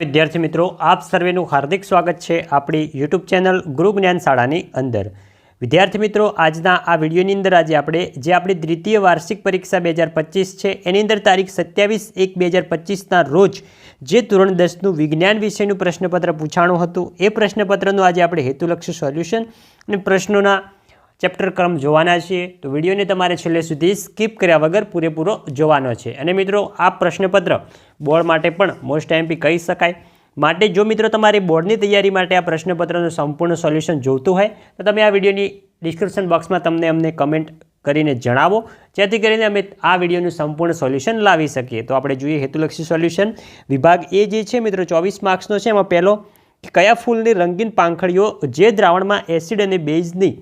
વિદ્યાર્થી મિત્રો, આપ સર્વેનું હાર્દિક સ્વાગત છે આપણી યુટ્યુબ ચેનલ ગુરુ જ્ઞાન શાળાની અંદર. વિદ્યાર્થી મિત્રો, આજના આ વિડીયોની અંદર આજે આપણે જે આપણી દ્વિતીય વાર્ષિક પરીક્ષા બે હજાર પચીસ છે, એની અંદર તારીખ સત્યાવીસ એક બે હજાર પચીસના રોજ જે ધોરણ દસનું વિજ્ઞાન વિષયનું પ્રશ્નપત્ર પૂછાણું હતું. એ પ્રશ્નપત્રનું આજે આપણે હેતુલક્ષી સોલ્યુશન અને પ્રશ્નોના ચેપ્ટર ક્રમ જોવાના છીએ તો વિડીયોને તમારે છેલ્લે સુધી સ્કીપ કર્યા વગર પૂરેપૂરો જોવાનો છે. અને મિત્રો, આ પ્રશ્નપત્ર બોર્ડ માટે પણ મોસ્ટ એમપી કહી શકાય. માટે જો મિત્રો તમારી બોર્ડની તૈયારી માટે આ પ્રશ્નપત્રનું સંપૂર્ણ સોલ્યુશન જોઈતું હોય, તો તમે આ વિડીયોની ડિસ્ક્રિપ્શન બોક્સમાં તમને અમને કમેન્ટ કરીને જણાવો. જેથી કરીને અમે આ વિડીયોનું સંપૂર્ણ સોલ્યુશન લાવી શકીએ. તો આપણે જોઈએ હેતુલક્ષી સોલ્યુશન. વિભાગ એ જે છે મિત્રો, ચોવીસ માર્ક્સનો છે. એમાં પહેલો, કયા ફૂલની રંગીન પાંખડીઓ જે દ્રાવણમાં એસિડ અને બેઝની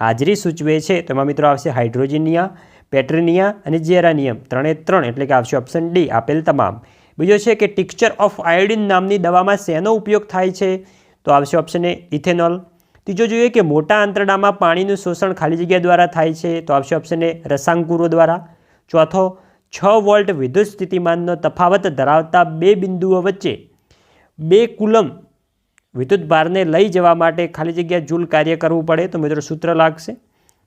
હાજરી સૂચવે છે. તેમાં મિત્રો આવશે હાઇડ્રોજિનિયા, પેટ્રિનિયા અને જેરાનિયમ. ત્રણે ત્રણ એટલે કે આવશે ઓપ્શન ડી, આપેલ તમામ. બીજો છે કે ટિક્ચર ઓફ આયોડિન નામની દવામાં શેનો ઉપયોગ થાય છે? તો આવશે ઓપ્શન એ, ઇથેનોલ. ત્રીજો જોઈએ કે મોટા આંતરડામાં પાણીનું શોષણ ખાલી જગ્યા દ્વારા થાય છે. તો આવશે ઓપ્શન એ, રસાંકુરો દ્વારા. ચોથો, છ વોલ્ટ વિદ્યુત સ્થિતિમાનનો તફાવત ધરાવતા બે બિંદુઓ વચ્ચે બે કુલમ વિદ્યુત ભારને લઈ જવા માટે ખાલી જગ્યા જૂલ કાર્ય કરવું પડે, તો મિત્રો સૂત્ર લાગશે.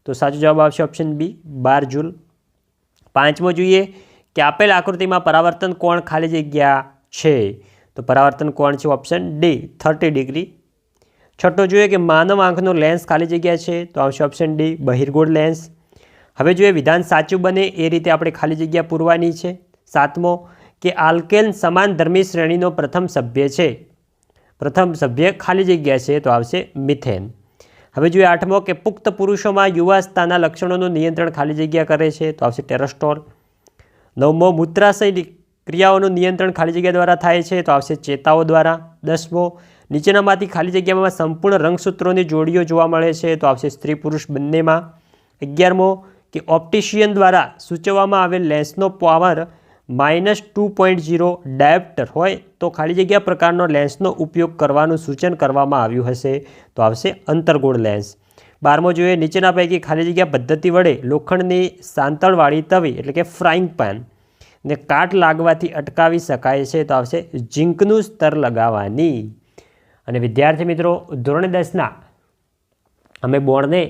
તો સાચો જવાબ આવશે ઓપ્શન બી બાર જૂલ. પાંચમો જોઈએ કે આપેલ આકૃતિમાં પરાવર્તન કોણ ખાલી જગ્યા છે? તો પરાવર્તન કોણ છે? ઓપ્શન ડી થર્ટી ડિગ્રી છઠ્ઠો જોઈએ કે માનવ આંખનો લેન્સ ખાલી જગ્યા છે, તો આવશે ઓપ્શન ડી બહિર્ગોળ લેન્સ હવે જોઈએ વિધાન સાચું બને એ રીતે આપણે ખાલી જગ્યા પૂરવાની છે. સાતમો કે આલ્કેન સમાન ધર્મી શ્રેણીનો પ્રથમ સભ્ય છે. પ્રથમ સભ્ય ખાલી જગ્યા છે તો આવશે મિથેન. હવે જોઈએ આઠમો કે પુખ્ત પુરુષોમાં યુવાસ્થાના લક્ષણોનું નિયંત્રણ ખાલી જગ્યા કરે છે તો આવશે ટેરસ્ટોલ નવમો મૂત્રાશય ક્રિયાઓનું નિયંત્રણ ખાલી જગ્યા દ્વારા થાય છે તો આવશે ચેતાઓ દ્વારા. દસમો, નીચેનામાંથી ખાલી જગ્યામાં સંપૂર્ણ રંગસૂત્રોની જોડીઓ જોવા મળે છે તો આવશે સ્ત્રી પુરુષ બંનેમાં. અગિયારમો કે ઓપ્ટિશિયન દ્વારા સૂચવવામાં આવેલ લેન્સનો power minus two point zero dioptre હોય તો ખાલી જગ્યા પ્રકારનો લેન્સનો ઉપયોગ કરવાનું સૂચન કરવામાં આવ્યું હશે. તો આવશે અંતર્ગોળ લેન્સ. બારમો જોઈએ, નીચેના પૈકી ખાલી જગ્યા પદ્ધતિ વડે લોખંડની સાંતળવાળી તવી, એટલે કે ફ્રાઈંગ પેન, ને કાટ લાગવાથી અટકાવી શકાય છે. તો આવશે ઝીંકનું સ્તર લગાવવાની. અને વિદ્યાર્થી મિત્રો, ધોરણ દસના, અમે બોર્ડને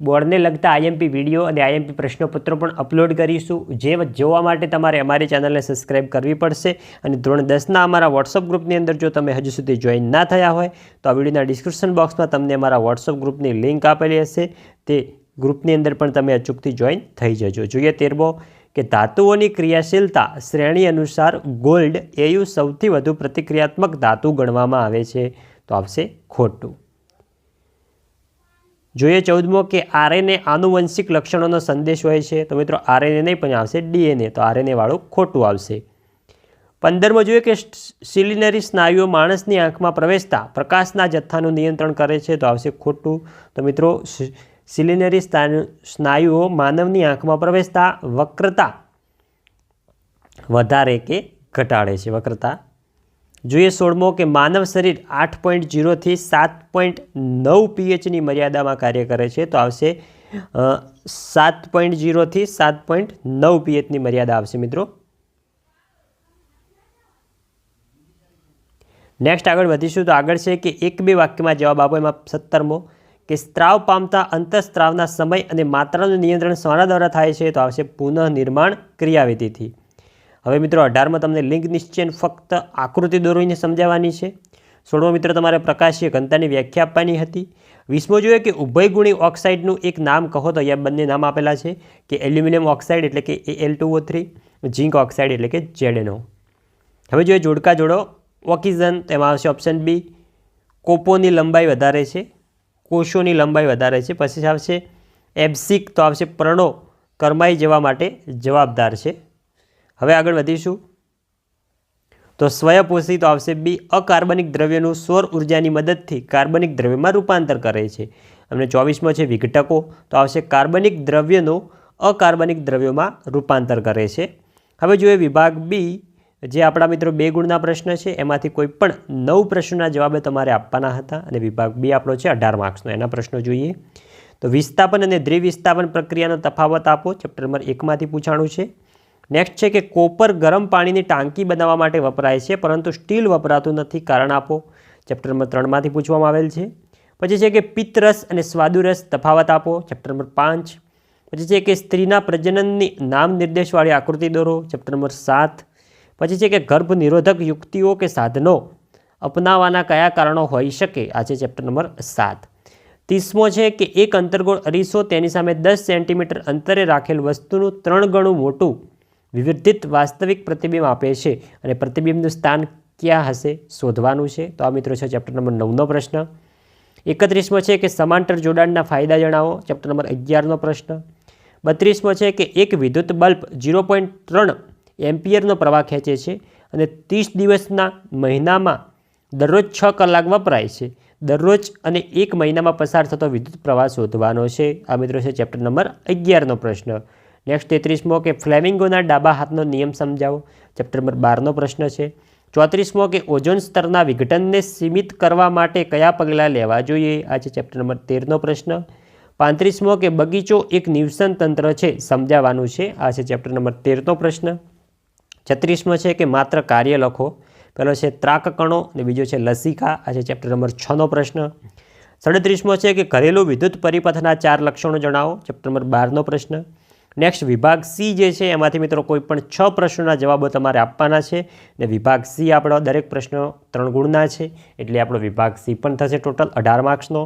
બોર્ડને લગતા આઈએમપી વીડિયો અને આઈએમપી પ્રશ્નપત્રો પણ અપલોડ કરીશું. જે જોવા માટે તમારે અમારી ચેનલને સબસ્ક્રાઇબ કરવી પડશે અને ધોરણ દસના અમારા વોટ્સઅપ ગ્રુપની અંદર જો તમે હજુ સુધી જોઈન ના થયા હોય, તો આ વિડીયોના ડિસ્ક્રિપ્શન બોક્સમાં તમને અમારા વોટ્સઅપ ગ્રુપની લિંક આપેલી હશે. તે ગ્રુપની અંદર પણ તમે અચૂકથી જોઈન થઈ જજો. જોઈએ તેરમો, કે ધાતુઓની ક્રિયાશીલતા શ્રેણી અનુસાર ગોલ્ડ એયુ સૌથી વધુ પ્રતિક્રિયાત્મક ધાતુ ગણવામાં આવે છે. તો આવશે ખોટું. જોઈએ ચૌદમો કે આરએનએ આનુવંશિક લક્ષણોનો સંદેશ હોય છે. તો મિત્રો, આરએનએ નહીં, પણ આવશે ડીએનએ. તો આરએનએ વાળું ખોટું આવશે. પંદરમો જોઈએ કે સિલિનરી સ્નાયુઓ માણસની આંખમાં પ્રવેશતા પ્રકાશના જથ્થાનું નિયંત્રણ કરે છે, તો આવશે ખોટું. તો મિત્રો સિલિનરી સ્નાયુઓ માનવની આંખમાં પ્રવેશતા વક્રતા વધારે કે ઘટાડે છે? વક્રતા જોઈએ સોળમો કે માનવ શરીર આઠ પોઈન્ટ જીરોથી સાત પોઈન્ટ નવ પીએચની મર્યાદામાં કાર્ય કરે છે, તો આવશે સાત પોઈન્ટ જીરોથી સાત પોઈન્ટ નવ પીએચની મર્યાદા આવશે મિત્રો. નેક્સ્ટ આગળ વધીશું, તો આગળ છે કે એક બે વાક્યમાં જવાબ આપો, એમાં સત્તરમો કે સ્ત્રાવ પામતા અંતઃસ્ત્રાવના સમય અને માત્રાનું નિયંત્રણ સોના દ્વારા થાય છે, તો આવશે પુનઃનિર્માણ ક્રિયાવિધિથી. હવે મિત્રો, અઢારમાં તમને લિંગ નિશ્ચયન ફક્ત આકૃતિ દોરીને સમજાવવાની છે. સોળમો મિત્ર, તમારે પ્રકાશીય ઘનતાની વ્યાખ્યા આપવાની હતી. વીસમો જોઈએ કે ઉભયગુણી ઓક્સાઇડનું એક નામ કહો તો અહીંયા બંને નામ આપેલા છે, કે એલ્યુમિનિયમ ઓક્સાઇડ એટલે કે A L two three zinc oxide એટલે કે જેડેનો હવે જોઈએ જોડકા જોડો. ઓક્સિજન, તેમાં આવશે ઓપ્શન બી, કોપોની લંબાઈ વધારે છે, કોષોની લંબાઈ વધારે છે, પછી આવશે એબ્સિક, તો આવશે પ્રણો, કરમાઈ જવા માટે જવાબદાર છે. હવે આગળ વધીશું. તો સ્વયંપોષી તો આવશે બી અકાર્બનિક દ્રવ્યનું સૌર ઉર્જાની મદદથી કાર્બનિક દ્રવ્યમાં રૂપાંતર કરે છે. અને ચોવીસમાં છે વિઘટકો. તો આવશે કાર્બનિક દ્રવ્યનું અકાર્બનિક દ્રવ્યોમાં રૂપાંતર કરે છે. હવે જોઈએ વિભાગ બી, જે આપણા મિત્રો બે ગુણના પ્રશ્ન છે, એમાંથી કોઈ પણ નવ પ્રશ્નોના જવાબે તમારે આપવાના હતા અને વિભાગ બી આપણો છે અઢાર માર્ક્સનો. એના પ્રશ્નો જોઈએ. તો વિસ્થાપન અને દ્વિવિસ્થાપન પ્રક્રિયાનો તફાવત આપો. ચેપ્ટર નંબર એકમાંથી પૂછાણું છે. નેક્સ્ટ છે કે કોપર ગરમ પાણીની ટાંકી બનાવવા માટે વપરાય છે, પરંતુ સ્ટીલ વપરાતું નથી. કારણ આપો, ચેપ્ટર નંબર ત્રણમાંથી પૂછવામાં આવેલ છે. પછી છે કે પિત્તરસ અને સ્વાદુરસ તફાવત આપો, ચેપ્ટર નંબર પાંચ. પછી છે કે સ્ત્રીના પ્રજનનની નામ નિર્દેશવાળી આકૃતિ દોરો, ચેપ્ટર નંબર સાત. પછી છે કે ગર્ભ નિરોધક યુક્તિઓ કે સાધનો અપનાવવાના કયા કારણો હોઈ શકે? આ છે ચેપ્ટર નંબર સાત. ત્રીસમો છે કે એક અંતર્ગોળ અરીસો તેની સામે દસ સેન્ટીમીટર અંતરે રાખેલ વસ્તુનું ત્રણ ગણું મોટું વિવર્ધિત વાસ્તવિક પ્રતિબિંબ આપે છે અને પ્રતિબિંબનું સ્થાન ક્યાં હશે શોધવાનું છે. તો આ મિત્રો છે ચેપ્ટર નંબર નવનો પ્રશ્ન. એકત્રીસમો છે કે સમાંતર જોડાણના ફાયદા જણાવો. ચેપ્ટર નંબર અગિયારનો પ્રશ્ન. બત્રીસમો છે કે એક વિદ્યુત બલ્બ ઝીરો પોઈન્ટ ત્રણ એમ્પિયરનો પ્રવાહ ખેંચે છે અને ત્રીસ દિવસના મહિનામાં દરરોજ છ કલાક વપરાય છે. દરરોજ અને એક મહિનામાં પસાર થતો વિદ્યુત પ્રવાહ શોધવાનો છે. આ મિત્રો છે ચેપ્ટર નંબર અગિયારનો પ્રશ્ન. નેક્સ્ટ તેત્રીસમો કે ફ્લેમિંગોના ડાબા હાથનો નિયમ સમજાવો. ચેપ્ટર નંબર બારનો પ્રશ્ન છે. ચોત્રીસમો કે ઓઝોન સ્તરના વિઘટનને સીમિત કરવા માટે કયા પગલાં લેવા જોઈએ? આ છે ચેપ્ટર નંબર તેરનો પ્રશ્ન. પાંત્રીસમો કે બગીચો એક નિવસન તંત્ર છે, સમજાવવાનું છે. આ છે ચેપ્ટર નંબર તેરનો પ્રશ્ન. છત્રીસમો છે કે માત્ર કાર્ય લખો. પહેલો છે ત્રાક કણો અને બીજો છે લસિકા. આ છે ચેપ્ટર નંબર છનો પ્રશ્ન. સાડત્રીસમો છે કે ઘરેલું વિદ્યુત પરિપથના ચાર લક્ષણો જણાવો. ચેપ્ટર નંબર બારનો પ્રશ્ન. નેક્સ્ટ વિભાગ સી જે છે, એમાંથી મિત્રો કોઈ પણ છ પ્રશ્નોના જવાબો તમારે આપવાના છે. ને વિભાગ સી આપણો દરેક પ્રશ્નો ત્રણ ગુણના છે, એટલે આપણો વિભાગ સી પણ થશે ટોટલ અઢાર માર્ક્સનો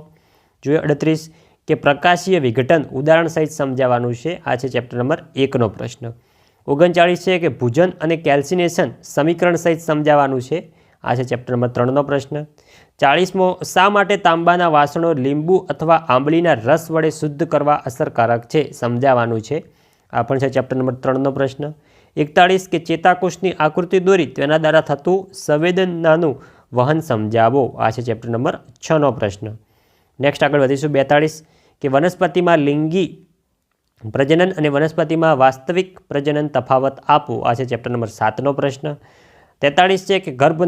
જોઈએ અડત્રીસ, કે પ્રકાશીય વિઘટન ઉદાહરણ સહિત સમજાવવાનું છે. આ છે ચેપ્ટર નંબર એકનો પ્રશ્ન. ઓગણચાળીસ છે કે ભુજન અને કેલ્સિનેશન સમીકરણ સહિત સમજાવવાનું છે. આ છે ચેપ્ટર નંબર ત્રણનો પ્રશ્ન. ચાળીસમો, શા માટે તાંબાના વાસણો લીંબુ અથવા આંબલીના રસ વડે શુદ્ધ કરવા અસરકારક છે? સમજાવવાનું છે. આ પણ છે ચેપ્ટર નંબર ત્રણનો પ્રશ્ન. એકતાળીસ કે ચેતાકોષની આકૃતિ દોરી તેના દ્વારા થતું સંવેદનાનું વહન સમજાવો. આ છે ચેપ્ટર નંબર છનો પ્રશ્ન. નેક્સ્ટ આગળ વધીશું બેતાળીસ કે વનસ્પતિમાં લિંગી પ્રજનન અને વનસ્પતિમાં વાસ્તવિક પ્રજનન તફાવત આપો. આ છે ચેપ્ટર નંબર સાતનો પ્રશ્ન. તેતાળીસ છે કે ગર્ભ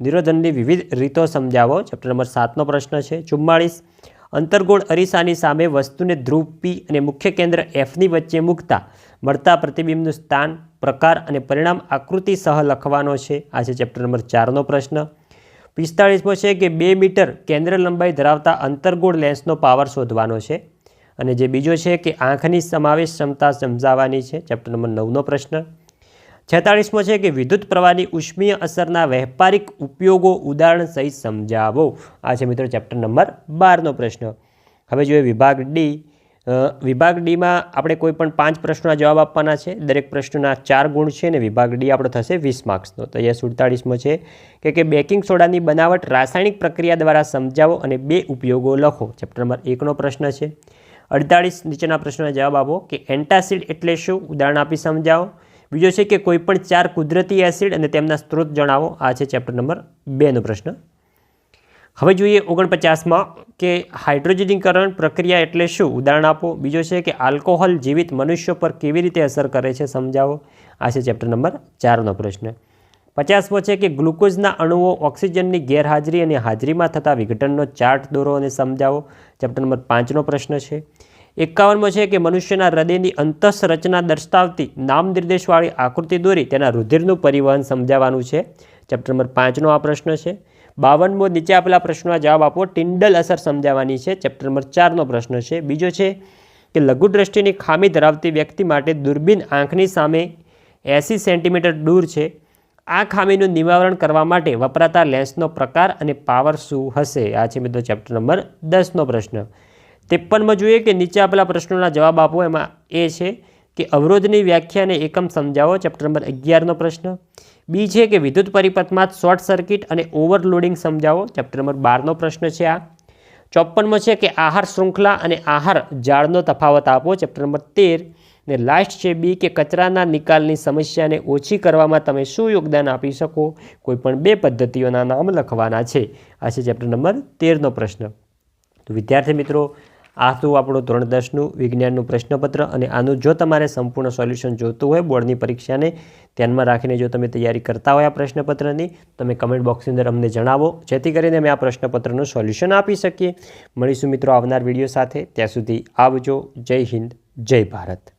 નિરોધનની વિવિધ રીતો સમજાવો. ચેપ્ટર નંબર સાતનો પ્રશ્ન છે. ચુમ્માળીસ અંતર્ગોળ અરીસાની સામે વસ્તુને ધ્રુવ પી અને મુખ્ય કેન્દ્ર એફની વચ્ચે મૂકતા મળતા પ્રતિબિંબનું સ્થાન, પ્રકાર અને પરિણામ આકૃતિ સહ લખવાનો છે. આ છે ચેપ્ટર નંબર ચારનો પ્રશ્ન. પિસ્તાળીસમો છે કે બે મીટર કેન્દ્ર લંબાઈ ધરાવતા અંતર્ગોળ લેન્સનો પાવર શોધવાનો છે. અને જે બીજો છે કે આંખની સમાવેશ ક્ષમતા સમજાવવાની છે. ચેપ્ટર નંબર નવનો પ્રશ્ન. છેતાળીસમો છે કે વિદ્યુત પ્રવાહની ઉષ્મીય અસરના વેપારિક ઉપયોગો ઉદાહરણ સહિત સમજાવો. આ છે મિત્રો ચેપ્ટર નંબર બારનો પ્રશ્ન. હવે જોઈએ વિભાગ ડી વિભાગ ડીમાં આપણે કોઈ પણ પાંચ પ્રશ્નોના જવાબ આપવાના છે. દરેક પ્રશ્નના ચાર ગુણ છે અને વિભાગ ડી આપણો થશે વીસ માર્ક્સનો. તો અહીંયા સુડતાળીસમો છે કે કે બેકિંગ સોડાની બનાવટ રાસાયણિક પ્રક્રિયા દ્વારા સમજાવો અને બે ઉપયોગો લખો. ચેપ્ટર નંબર એકનો પ્રશ્ન છે. અડતાળીસ નીચેના પ્રશ્નોના જવાબ આપો કે એન્ટાસિડ એટલે શું? ઉદાહરણ આપી સમજાવો. બીજો છે કે કોઈપણ ચાર કુદરતી એસિડ અને તેમના સ્ત્રોત જણાવો. આ છે ચેપ્ટર નંબર બેનો પ્રશ્ન. હવે જોઈએ ઓગણપચાસમાં કે હાઇડ્રોજનીકરણ પ્રક્રિયા એટલે શું? ઉદાહરણ આપો. બીજો છે કે આલ્કોહોલ જીવિત મનુષ્યો પર કેવી રીતે અસર કરે છે સમજાવો. આ છે ચેપ્ટર નંબર ચારનો પ્રશ્ન. પચાસમો છે કે ગ્લુકોઝના અણુઓ ઓક્સિજનની ગેરહાજરી અને હાજરીમાં થતા વિઘટનનો ચાર્ટ દોરો અને સમજાવો. ચેપ્ટર નંબર પાંચનો પ્રશ્ન છે. એકાવનમો છે કે મનુષ્યના હૃદયની અંતસ રચના દર્શાવતી નામ નિર્દેશવાળી આકૃતિ દોરી તેના રુધિરનું પરિવહન સમજાવવાનું છે. ચેપ્ટર નંબર પાંચનો આ પ્રશ્ન છે. બાવનમો નીચે આપેલા પ્રશ્નોના જવાબ આપો. ટિન્ડલ અસર સમજાવવાની છે. ચેપ્ટર નંબર ચારનો પ્રશ્ન છે. બીજો છે કે લઘુદ્રષ્ટિની ખામી ધરાવતી વ્યક્તિ માટે દૂરબીન આંખની સામે એંસી સેન્ટીમીટર દૂર છે. આ ખામીનું નિવારણ કરવા માટે વપરાતા લેન્સનો પ્રકાર અને પાવર શું હશે? આ છે મિત્રો ચેપ્ટર નંબર દસનો પ્રશ્ન. ત્રેપનમાં જોઈએ કે નીચે આપેલા પ્રશ્નોના જવાબ આપો. એમાં એ છે કે અવરોધની વ્યાખ્યા અને એકમ સમજાવો. ચેપ્ટર નંબર અગિયારનો પ્રશ્ન. બી છે કે વિદ્યુત પરિપથમાં શોર્ટ સર્કિટ અને ઓવરલોડિંગ સમજાવો. ચેપ્ટર નંબર બારનો પ્રશ્ન છે આ. ચોપ્પનમાં છે કે આહાર શૃંખલા અને આહાર જાળનો તફાવત આપો. ચેપ્ટર નંબર તેર. ને લાસ્ટ છે બી કે કચરાના નિકાલની સમસ્યાને ઓછી કરવામાં તમે શું યોગદાન આપી શકો? કોઈપણ બે પદ્ધતિઓના નામ લખવાના છે. આ છે ચેપ્ટર નંબર તેરનો પ્રશ્ન. તો વિદ્યાર્થી મિત્રો આ હતું આપણું ધોરણ દસનું વિજ્ઞાનનું પ્રશ્નપત્ર અને આનું જો તમારે સંપૂર્ણ સોલ્યુશન જોતું હોય બોર્ડની પરીક્ષાને ધ્યાનમાં રાખીને જો તમે તૈયારી કરતા હોય આ પ્રશ્નપત્રની, તમે કમેન્ટ બોક્સની અંદર અમને જણાવો. જેથી કરીને અમે આ પ્રશ્નપત્રનું સોલ્યુશન આપી શકીએ. મળીશું મિત્રો આવનાર વીડિયો સાથે. ત્યાં સુધી આવજો. જય હિન્દ. જય ભારત.